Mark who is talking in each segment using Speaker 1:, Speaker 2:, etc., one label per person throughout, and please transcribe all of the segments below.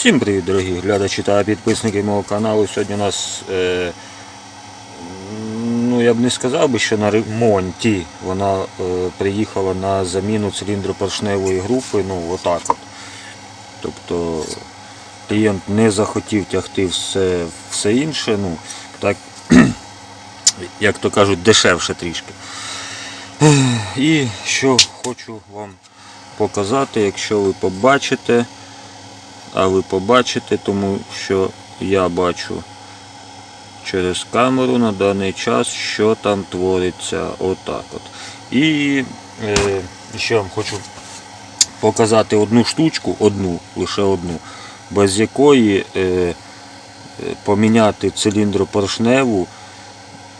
Speaker 1: Всім привіт, дорогі глядачі та підписники мого каналу. Сьогодні у нас, е, ну я б не сказав би, що на ремонті. Вона е, приїхала на заміну циліндропоршневої групи, ну отак от. Тобто клієнт не захотів тягти все, все інше, ну так, як то кажуть, дешевше трішки. І що хочу вам показати, якщо ви побачите, а ви побачите, тому що я бачу через камеру на даний час, що там твориться отак от. І е, ще вам хочу показати одну штучку, одну, лише одну, без якої е, е, поміняти циліндропоршневу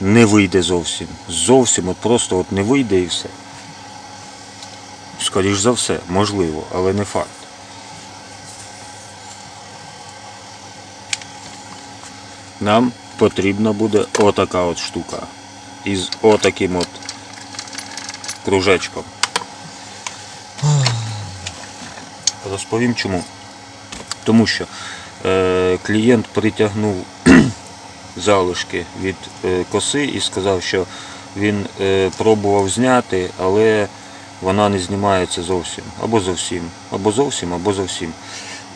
Speaker 1: не вийде зовсім. Зовсім от просто от не вийде і все. Скоріш за все, можливо, але не факт. Нам потрібна буде отака от штука. Із отаким от кружечком. Розповім чому. Тому що е, клієнт притягнув залишки від е, коси і сказав, що він е, пробував зняти, але вона не знімається зовсім. Або зовсім, або зовсім, або зовсім.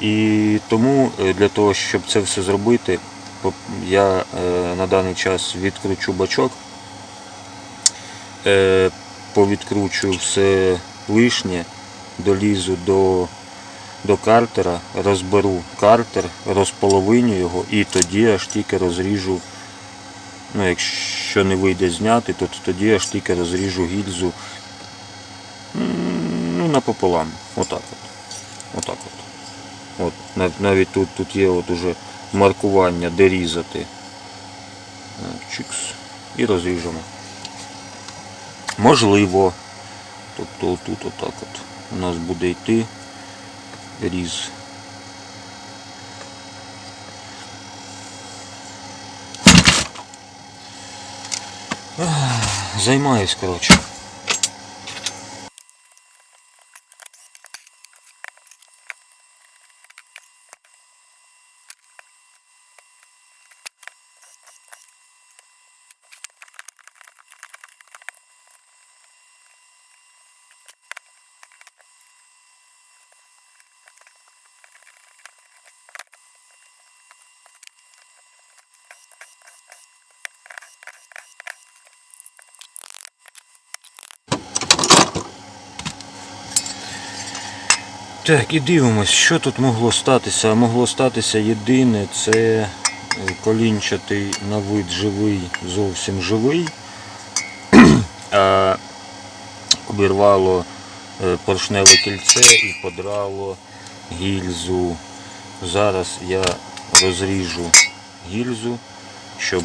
Speaker 1: І тому е, для того, щоб це все зробити, я е, на даний час відкручу бачок, е, повідкручую все лишнє, долізу до, до картера, розберу картер, розполовиню його і тоді аж тільки розріжу. Ну, якщо не вийде зняти, то тоді аж тільки розріжу гільзу ну, напополам. Отак от. Отак от. От, навіть тут, тут є от уже маркування, де різати. Чикс. І розріжемо. Можливо. Тобто отут отак от у нас буде йти різ. Займаюсь, коротше. Так, і дивимось, що тут могло статися. Могло статися єдине, це е, колінчатий на вид живий, зовсім живий. А обірвало е, поршневе кільце і подрало гільзу. Зараз я розріжу гільзу, щоб,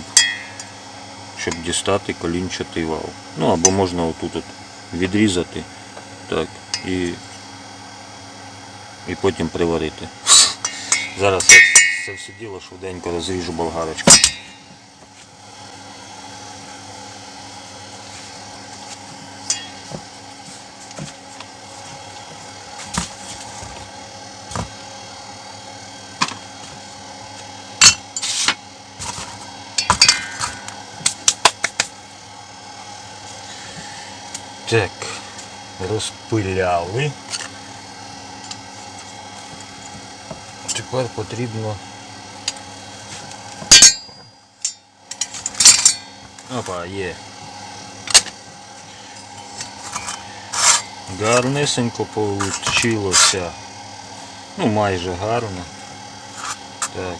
Speaker 1: щоб дістати колінчатий вал. Ну або можна отут от відрізати. Так, і і потім приварити. Зараз я це все діло швиденько розріжу болгарочку. Так, розпиляли. Тепер потрібно. Опа, є. Гарнесенько получилося. Ну, майже гарно. Так,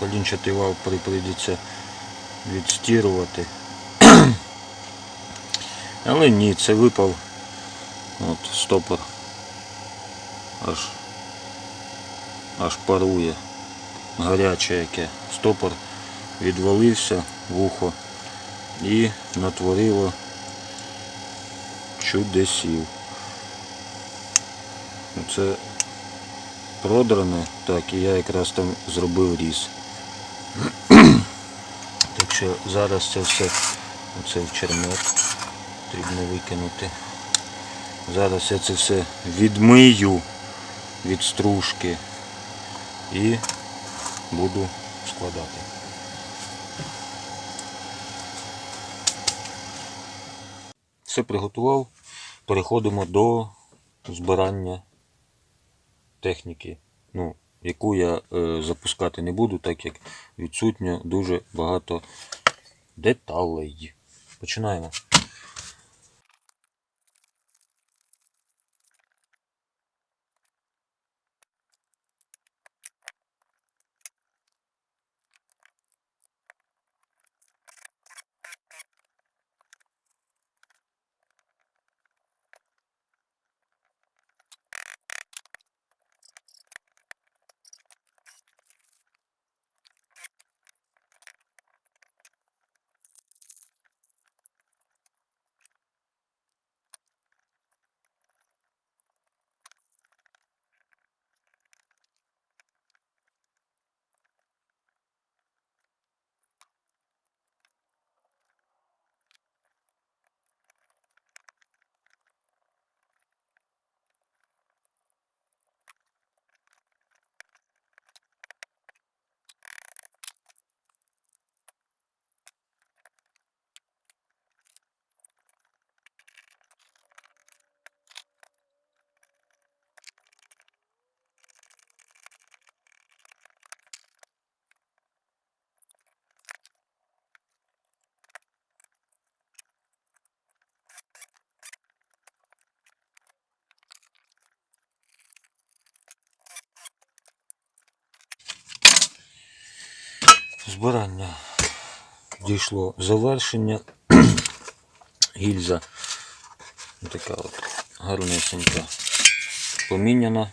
Speaker 1: колінчатий вал при- прийдеться відстірувати. Але ні, це випав от стопор. Аж аж парує. Гаряче яке. Стопор відвалився в ухо і натворило чудесів. Це продране, так, і я якраз там зробив різ. Так що зараз це все оце в чермет потрібно викинути. Зараз я це все відмию від стружки і буду складати. Все приготував. Переходимо до збирання техніки, ну, яку я е, запускати не буду, так як відсутньо дуже багато деталей. Починаємо. Збирання дійшло завершення. Гільза така от гарнесенька поміняна.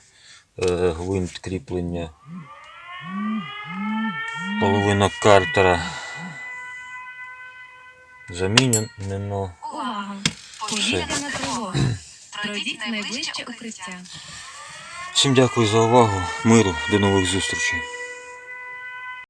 Speaker 1: Е, Гвинт кріплення. Половина картера замінено.
Speaker 2: Повітряна тривога. Пройдіть найближче укриття.
Speaker 1: Всім дякую за увагу. Миру. До нових зустрічей.